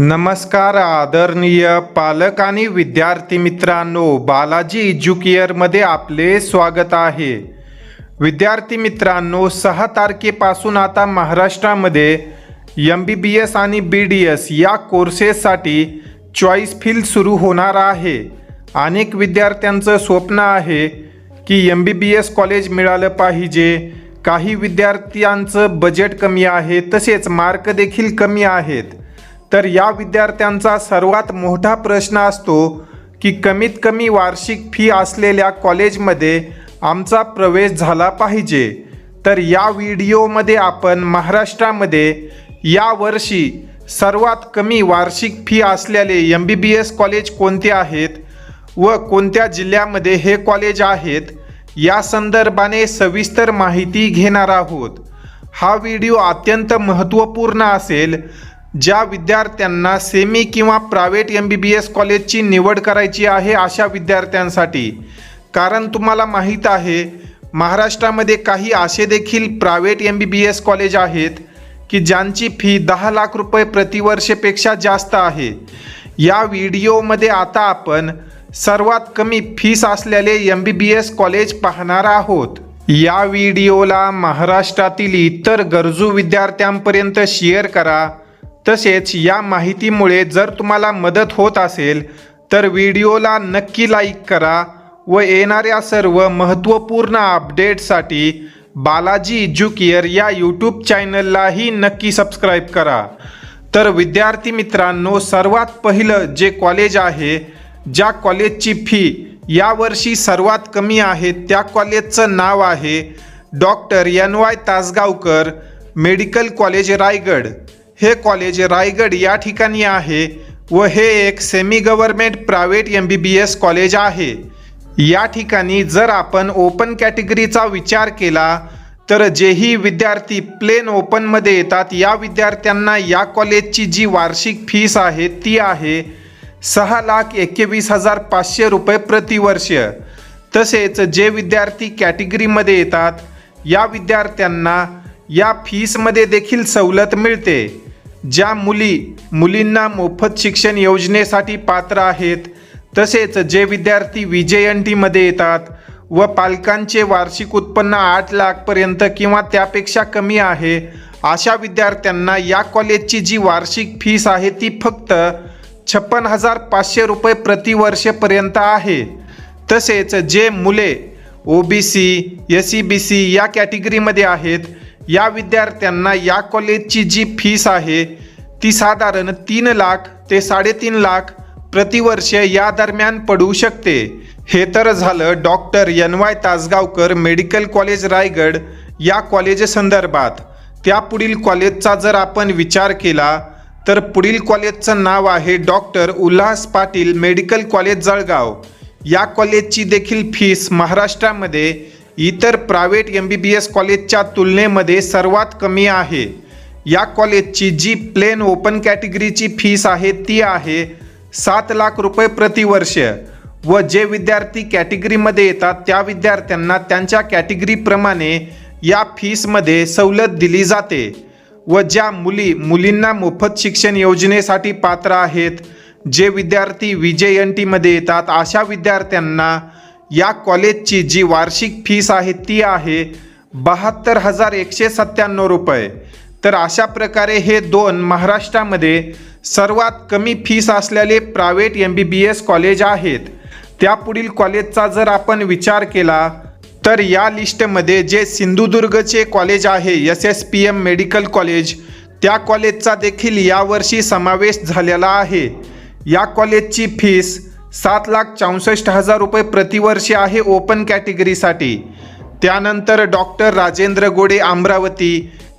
नमस्कार आदरणीय पालक आणि विद्यार्थी मित्रांनो बालाजी एज्युकेअरमध्ये आपले स्वागत आहे. विद्यार्थी मित्रांनो सहा तारखेपासून आता महाराष्ट्रामध्ये एम बी बी एस आणि बी डी एस या कोर्सेससाठी चॉईस फील्ड सुरू होणार आहे. अनेक विद्यार्थ्यांचं स्वप्न आहे की M B B S college मिळालं पाहिजे. काही विद्यार्थ्यांचं बजेट कमी आहे तसेच मार्क देखील कमी आहेत. तर या विद्यार्थ्यांचा सर्वात मोठा प्रश्न असतो की कमीत कमी वार्षिक फी असलेल्या कॉलेजमध्ये आमचा प्रवेश झाला पाहिजे. तर या व्हिडिओमध्ये आपण महाराष्ट्रामध्ये यावर्षी सर्वात कमी वार्षिक फी असलेले M B B S college कोणते आहेत व कोणत्या जिल्ह्यामध्ये हे कॉलेज आहेत या संदर्भाने सविस्तर माहिती घेणार आहोत. हा व्हिडिओ अत्यंत महत्त्वपूर्ण असेल ज्या विद्यार्थ्यांना सेमी किंवा private M B B S कॉलेजची निवड करायची आहे अशा विद्यार्थ्यांसाठी. कारण तुम्हाला माहीत आहे महाराष्ट्रामध्ये काही असे देखील private M B B S college आहेत की ज्यांची फी दहा लाख रुपये प्रतिवर्षेपेक्षा जास्त आहे. या व्हिडिओमध्ये आता आपण सर्वात कमी फीस असलेले M B B S college पाहणार आहोत. या व्हिडिओला महाराष्ट्रातील इतर गरजू विद्यार्थ्यांपर्यंत शेअर करा. तसेच या माहितीमुळे जर तुम्हाला मदत होत असेल तर व्हिडिओला नक्की लाईक करा व येणाऱ्या सर्व महत्त्वपूर्ण अपडेटसाठी बालाजी एज्युकेअर या यूट्यूब चॅनललाही नक्की सबस्क्राईब करा. तर विद्यार्थी मित्रांनो सर्वात पहिलं जे कॉलेज आहे ज्या कॉलेजची फी यावर्षी सर्वात कमी आहे त्या कॉलेजचं नाव आहे doctor N Y Tasgaonkar medical college Raigad. हे कॉलेज रायगड या ठिकाणी आहे व हे एक semi government private M B B S college आहे. या ठिकाणी जर आपण ओपन कॅटेगरीचा विचार केला तर जेही विद्यार्थी प्लेन ओपनमध्ये येतात या विद्यार्थ्यांना या कॉलेजची जी वार्षिक फीस आहे ती आहे सहा लाख एकवीस हजार पाचशे रुपये प्रतिवर्ष. तसेच जे विद्यार्थी कॅटेगरीमध्ये येतात या विद्यार्थ्यांना या फीसमध्ये देखील सवलत मिळते. ज्या मुली मुलींना मोफत शिक्षण योजनेसाठी पात्र आहेत तसेच जे विद्यार्थी व्ही जे एन टीमध्ये येतात व पालकांचे वार्षिक उत्पन्न आठ लाखपर्यंत किंवा त्यापेक्षा कमी आहे अशा विद्यार्थ्यांना या कॉलेजची जी वार्षिक फीस आहे ती फक्त छप्पन हजार पाचशे रुपये प्रतिवर्षपर्यंत आहे. तसेच जे मुले O B C S C B C या कॅटेगरीमध्ये आहेत या विद्यार्थ्यांना या कॉलेजची जी फीस आहे ती साधारण तीन लाख ते साडेतीन लाख प्रतिवर्ष या दरम्यान पडू शकते. हे तर झालं doctor N Y Tasgaonkar medical college Raigad या कॉलेज संदर्भात. त्या पुढील कॉलेजचा जर आपण विचार केला तर पुढील कॉलेजचं नाव आहे doctor Ulhas Patil medical college Jalgaon. या कॉलेजची देखील फीस महाराष्ट्रामध्ये इतर private M B B S कॉलेजच्या तुलनेमध्ये सर्वात कमी आहे. या कॉलेजची जी प्लेन ओपन कॅटेगरीची फीस आहे ती आहे सात लाख रुपये प्रतिवर्ष व जे विद्यार्थी कॅटेगरीमध्ये येतात त्या विद्यार्थ्यांना त्यांच्या कॅटेगरीप्रमाणे या फीसमध्ये सवलत दिली जाते. व ज्या मुली मुलींना मोफत शिक्षण योजनेसाठी पात्र आहेत जे विद्यार्थी व्ही जे एन टीमध्ये येतात अशा विद्यार्थ्यांना या कॉलेजची जी वार्षिक फीस आहे ती आहे बहात्तर हजार एकशे सत्त्याण्णव रुपये. तर अशा प्रकारे हे दोन महाराष्ट्रामध्ये सर्वात कमी फीस असलेले private M B B S college आहेत. त्यापुढील कॉलेजचा जर आपण विचार केला तर या लिस्टमध्ये जे सिंधुदुर्गचे कॉलेज आहे S S P M medical college त्या कॉलेजचा देखील यावर्षी समावेश झालेला आहे. या कॉलेजची फीस सात लाख चौसष्ट हजार रुपये प्रतिवर्षी आहे ओपन कॅटेगरीसाठी. त्यानंतर डॉक्टर राजेंद्र गोडे अमरावती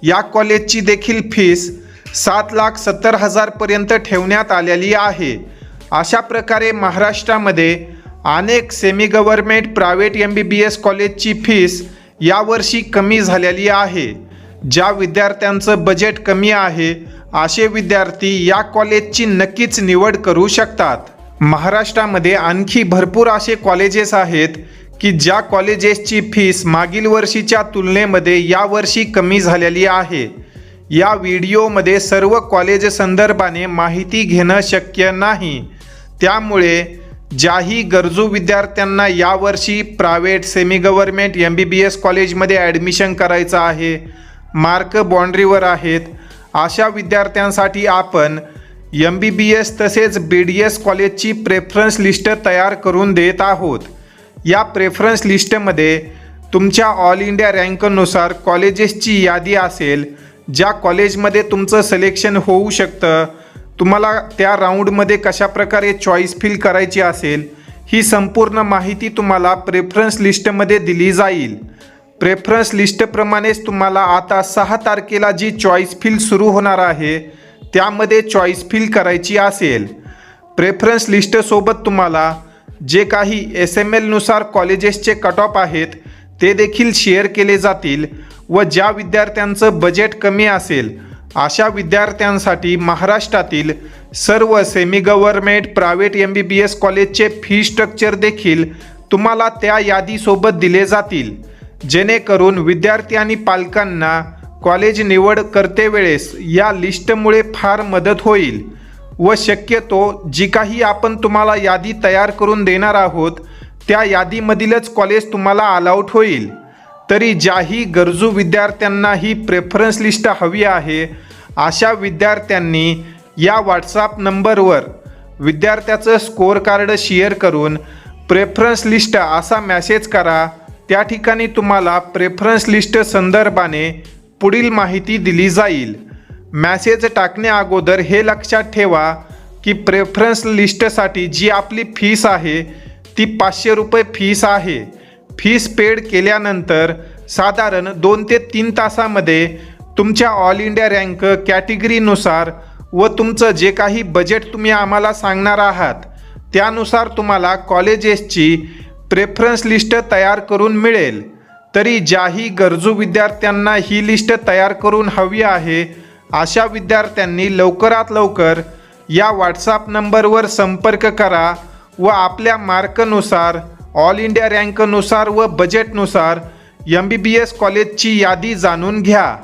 या कॉलेजची देखील फीस सात लाख सत्तर हजारपर्यंत ठेवण्यात आलेली आहे. अशा प्रकारे महाराष्ट्रामध्ये अनेक semi government private M B B S कॉलेजची फीस यावर्षी कमी झालेली आहे. ज्या विद्यार्थ्यांचं बजेट कमी आहे असे विद्यार्थी या कॉलेजची नक्कीच निवड करू शकतात. महाराष्ट्रामध्ये आणखी भरपूर असे कॉलेजेस आहेत की ज्या कॉलेजेसची फीस मागील वर्षीच्या तुलनेमध्ये यावर्षी कमी झालेली आहे. या व्हिडिओमध्ये सर्व कॉलेज संदर्भाने माहिती घेणं शक्य नाही. त्यामुळे ज्याही गरजू विद्यार्थ्यांना यावर्षी private semi government M B B S कॉलेजमध्ये ॲडमिशन करायचं आहे मार्क बाँड्रीवर आहेत अशा विद्यार्थ्यांसाठी आपण एम बी बी एस तसेच बी डी एस कॉलेजची प्रेफरन्स लिस्ट तयार करून देत आहोत. या प्रेफरन्स लिस्टमध्ये तुमच्या ऑल इंडिया रँकनुसार कॉलेजेसची यादी असेल ज्या कॉलेजमध्ये तुमचं सिलेक्शन होऊ शकतं तुम्हाला त्या राऊंडमध्ये कशा प्रकारे चॉईस फिल करायची असेल ही संपूर्ण माहिती तुम्हाला प्रेफरन्स लिस्टमध्ये दिली जाईल. प्रेफरन्स लिस्टप्रमाणेच तुम्हाला आता सहा तारखेला जी चॉईस फिल सुरू होणार आहे त्यामध्ये चॉईस फिल करायची असेल प्रेफरन्स लिस्टसोबत तुम्हाला जे काही एस एम एलनुसार कॉलेजेसचे कट ऑफ आहेत ते देखील शेअर केले जातील व ज्या विद्यार्थ्यांचं बजेट कमी असेल अशा विद्यार्थ्यांसाठी महाराष्ट्रातील सर्व semi government private M B B S कॉलेजचे फी स्ट्रक्चर देखील तुम्हाला त्या यादीसोबत दिले जातील. जेणेकरून विद्यार्थी आणि पालकांना कॉलेज निवड करते वेळेस या लिस्टमुळे फार मदत होईल. व शक्यतो जी काही आपण तुम्हाला यादी तयार करून देणार आहोत त्या यादीमधीलच कॉलेज तुम्हाला अलाउट होईल. तरी ज्याही गरजू विद्यार्थ्यांना ही प्रेफरन्स लिस्ट हवी आहे अशा विद्यार्थ्यांनी या व्हॉट्सअप नंबरवर विद्यार्थ्याचं स्कोअर कार्ड शेअर करून प्रेफरन्स लिस्ट असा मॅसेज करा. त्या ठिकाणी तुम्हाला प्रेफरन्स लिस्ट संदर्भाने पुढील माहिती दिली जाईल. मॅसेज टाकण्या अगोदर हे लक्षात ठेवा की प्रेफरन्स लिस्टसाठी जी आपली फीस आहे ती पाचशे रुपये फीस आहे. फीस पेड केल्यानंतर साधारण दोन ते तीन तासामध्ये तुमच्या ऑल इंडिया रँक कॅटेगरीनुसार व तुमचं जे काही बजेट तुम्ही आम्हाला सांगणार आहात त्यानुसार तुम्हाला कॉलेजेसची प्रेफरन्स लिस्ट तयार करून मिळेल. तरी ज्याही गरजू विद्यार्थ्यांना ही लिस्ट तयार करून हवी आहे अशा विद्यार्थ्यांनी लवकरात लवकर या व्हॉट्सॲप नंबरवर संपर्क करा व आपल्या मार्कनुसार ऑल इंडिया रँकनुसार व बजेटनुसार एम बी बी एस कॉलेजची यादी जाणून घ्या.